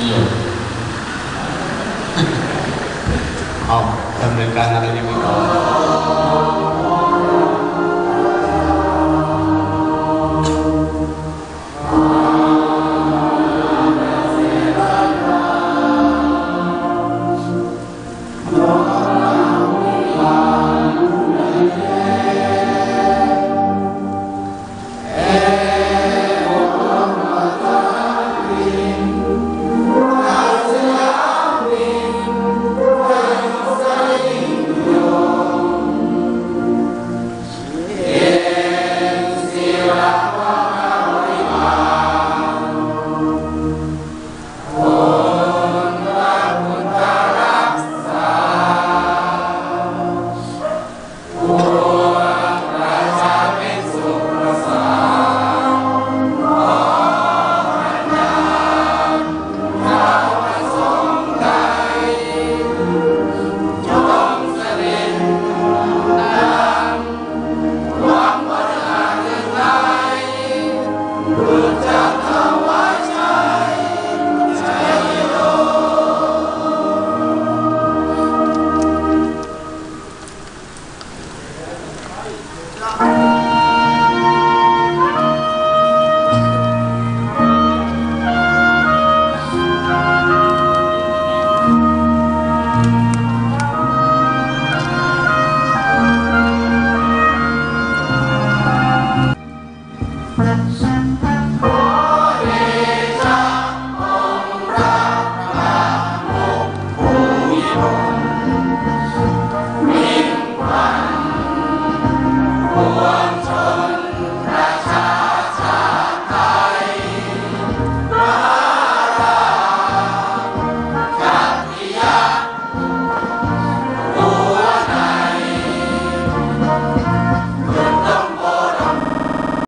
เดียวเอาดำเนินการอะไรยังไงต่อ